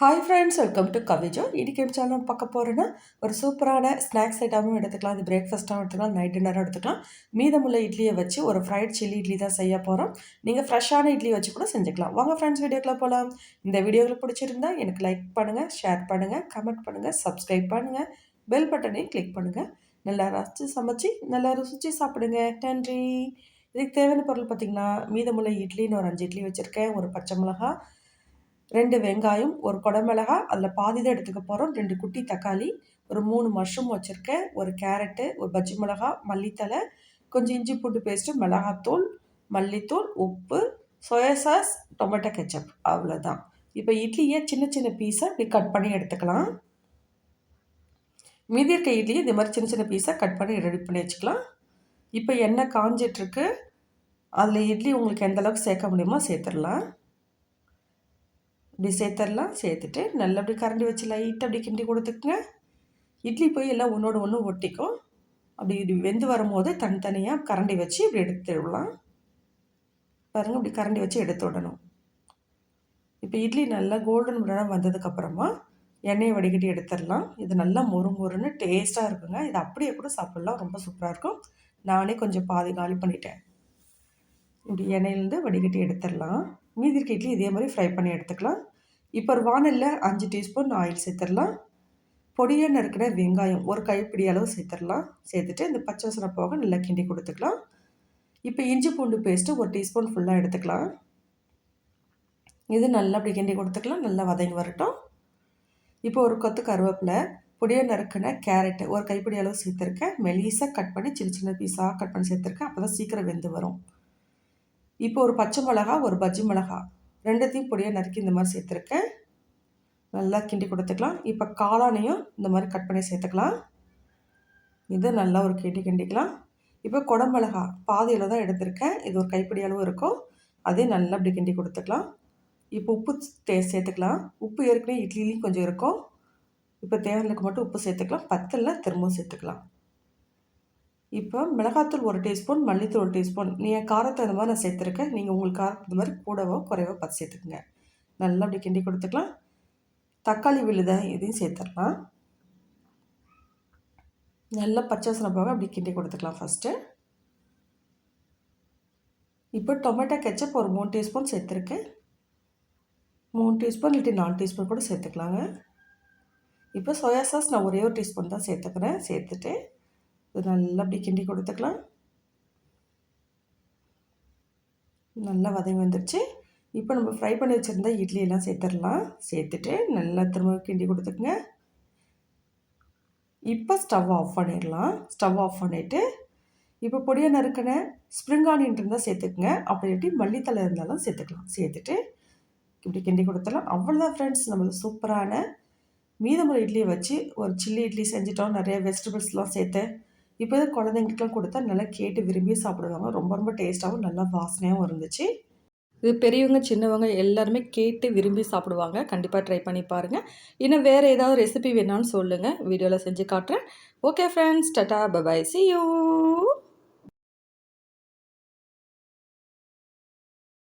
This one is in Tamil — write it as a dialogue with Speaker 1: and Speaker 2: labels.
Speaker 1: Hi friends welcome to Kavijo இன்றைக்கி சேனல் பார்க்க போகிறேன்னா ஒரு சூப்பரான ஸ்நாக்ஸ் ஐட்டமும் எடுத்துக்கலாம். அது பிரேக்ஃபாஸ்ட்டாகவும் எடுத்துக்கலாம் நைட் டின்னரும் எடுத்துக்கலாம். மீதமுள்ள இட்லியை வச்சு ஒரு ஃப்ரைட் சில்லி இட்லி தான் செய்ய போகிறோம் நீங்கள் ஃப்ரெஷ்ஷான இட்லி வச்சு கூட செஞ்சுக்கலாம். வாங்க ஃப்ரெண்ட்ஸ் வீடியோக்குள்ளே போகலாம் இந்த வீடியோவில் பிடிச்சிருந்தா எனக்கு லைக் பண்ணுங்கள் ஷேர் பண்ணுங்கள் கமெண்ட் பண்ணுங்கள் சப்ஸ்கிரைப் பண்ணுங்கள் பெல் பட்டனையும் கிளிக் பண்ணுங்கள் நல்லா ரசித்து சமைச்சு நல்லா ருசிச்சு சாப்பிடுங்க. நன்றி. இதுக்கு தேவையான பொருள் பார்த்திங்கன்னா மீதமுள்ள இட்லின்னு ஒரு அஞ்சு இட்லி வச்சுருக்கேன். ஒரு பச்சை மிளகா ரெண்டு வெங்காயம் ஒரு குடமிளகா அதில் பாதி தான் எடுத்துக்க போகிறோம் ரெண்டு குட்டி தக்காளி ஒரு மூணு மஷ்ரூம் வச்சுருக்கேன். ஒரு கேரட்டு ஒரு பஜ்ஜி மிளகா மல்லித்தலை கொஞ்சம் இஞ்சி பூண்டு பேஸ்ட்டு மிளகாத்தூள் மல்லித்தூள் உப்பு சோயா சாஸ் டொமேட்டோ கெச்சப் அவ்வளோதான் இப்போ இட்லியை சின்ன சின்ன பீஸாக இப்படி கட் பண்ணி எடுத்துக்கலாம். மீதி இருக்க இட்லியை இந்த மாதிரி சின்ன சின்ன பீஸாக கட் பண்ணி ரெடி பண்ணி வச்சுக்கலாம். இப்போ எண்ணெய் காஞ்சிட்ருக்கு அதில் இட்லி உங்களுக்கு எந்த அளவுக்கு சேர்க்க முடியுமோ சேர்த்துடலாம். இப்படி சேர்த்துடலாம். சேர்த்துட்டு நல்லா அப்படி கரண்டி வச்சு லைட்டாக அப்படி கிண்டி கொடுத்துக்குங்க. இட்லி போய் எல்லாம் ஒன்றோட ஒன்று ஒட்டிக்கும். அப்படி இப்படி வெந்து வரும்போது தனித்தனியாக கரண்டி வச்சு இப்படி எடுத்து விடலாம். பாருங்கள் இப்படி கரண்டி வச்சு எடுத்து விடணும். இப்போ இட்லி நல்லா கோல்டன் ப்ரௌனாக வந்ததுக்கப்புறமா எண்ணெயை வடிகட்டி எடுத்துடலாம். இது நல்லா மொறு மொறுன்னு டேஸ்ட்டாக இருக்குங்க. இது அப்படியே கூட சாப்பிட்லாம். ரொம்ப சூப்பராக இருக்கும். நானே கொஞ்சம் பாதி காலி பண்ணிட்டேன். இப்படி எண்ணெயிலேருந்து வடிகட்டி எடுத்துடலாம். மீதி இருக்க இட்லி இதே மாதிரி ஃப்ரை பண்ணி எடுத்துக்கலாம். இப்போ ஒரு வானலில் அஞ்சு டீஸ்பூன் ஆயில் சேர்த்துடலாம். பொடியாக நறுக்கிற வெங்காயம் ஒரு கைப்பிடி அளவு சேர்த்துடலாம். சேர்த்துட்டு இந்த பச்சை வசனம் போக நல்லா கிண்டி கொடுத்துக்கலாம். இப்போ இஞ்சி பூண்டு பேஸ்ட்டு ஒரு டீஸ்பூன் ஃபுல்லாக எடுத்துக்கலாம். இது நல்லா அப்படி கிண்டி கொடுத்துக்கலாம். நல்லா வதங்கி வரட்டும். இப்போ ஒரு கொத்து கருவேப்பிலை பொடியாக நறுக்கின கேரட்டு ஒரு கைப்பிடி அளவு சேர்த்துருக்கேன். மெலிசாக கட் பண்ணி சின்ன சின்ன பீஸாக கட் பண்ணி சேர்த்துருக்கேன். அப்போ தான் சீக்கிரம் வெந்து வரும். இப்போ ஒரு பச்சை மிளகா ஒரு பஜ்ஜி மிளகா. ரெண்டுத்தையும் பொடியாக நறுக்கி இந்த மாதிரி சேர்த்துருக்கேன். நல்லா கிண்டி கொடுத்துக்கலாம். இப்போ காளானையும் இந்த மாதிரி கட் பண்ணி சேர்த்துக்கலாம். இதை நல்லா ஒரு கிண்டி கிண்டிக்கலாம். இப்போ குடமிளகா பாதியில் தான் எடுத்திருக்கேன். இது ஒரு கைப்பிடி அளவு இருக்கும். அதே நல்லா அப்படி கிண்டி கொடுத்துக்கலாம். இப்போ உப்பு தே சேர்த்துக்கலாம். உப்பு ஏற்கனவே இட்லிலையும் கொஞ்சம் இருக்கும். இப்போ தேவையானதுக்கு மட்டும் உப்பு சேர்த்துக்கலாம். பத்தில் திரும்பவும் சேர்த்துக்கலாம். இப்போ மிளகாத்தூள் ஒரு டீஸ்பூன் மல்லித்தூள் ஒரு டீஸ்பூன். நீங்கள் காரத்தை அந்த மாதிரி நான் சேர்த்துருக்கேன். நீங்கள் உங்களுக்கு காரத்தை இந்த மாதிரி கூடவோ குறைவோ பார்த்து சேர்த்துக்குங்க. நல்லா அப்படி கிண்டி கொடுத்துக்கலாம். தக்காளி விழுதை இதையும் சேர்த்துடலாம். நல்லா பச்சை போக அப்படி கிண்டி கொடுத்துக்கலாம் ஃபஸ்ட்டு இப்போ டொமேட்டோ கெச்சப் ஒரு மூணு டீஸ்பூன் சேர்த்துருக்கேன். மூணு டீஸ்பூன் இல்லாட்டி நாலு டீஸ்பூன் கூட சேர்த்துக்கலாங்க. இப்போ சோயா சாஸ் நான் ஒரே ஒரு டீஸ்பூன் தான் சேர்த்துக்கிறேன். சேர்த்துட்டு இது நல்லா அப்படி கிண்டி கொடுத்துக்கலாம். நல்லா வதங்கி வந்துடுச்சு இப்போ நம்ம ஃப்ரை பண்ணி வச்சுருந்தா இட்லியெல்லாம் சேர்த்துடலாம். சேர்த்துட்டு நல்லா திரும்ப கிண்டி கொடுத்துக்குங்க. இப்போ ஸ்டவ் ஆஃப் பண்ணிடலாம். ஸ்டவ் ஆஃப் பண்ணிவிட்டு இப்போ பொடியாக நறுக்கின ஸ்ப்ரிங் ஆனியன் இருந்தால் சேர்த்துக்குங்க. அப்படி இல்லாட்டி மல்லித்தலை இருந்தாலும் சேர்த்துக்கலாம். சேர்த்துட்டு இப்படி கிண்டி கொடுத்துடலாம். அவ்வளோதான் ஃப்ரெண்ட்ஸ் நம்மளுக்கு சூப்பரான மீதமுறை இட்லியை வச்சு ஒரு சில்லி இட்லி செஞ்சிட்டோம். நிறைய வெஜிடபிள்ஸ்லாம் சேர்த்து இப்போ இது குழந்தைங்களுக்குலாம் கொடுத்தா நல்லா கேட்டு விரும்பி சாப்பிடுவாங்க. ரொம்ப ரொம்ப டேஸ்ட்டாகவும் நல்லா வாசனையாகவும் இருந்துச்சு. இது பெரியவங்க சின்னவங்க எல்லாருமே கேட்டு விரும்பி சாப்பிடுவாங்க. கண்டிப்பாக ட்ரை பண்ணி பாருங்கள் இன்னும் வேறு ஏதாவது ரெசிபி வேணாலும் சொல்லுங்கள் வீடியோவில் செஞ்சு காட்டுறேன். Okay friends tata bye bye see you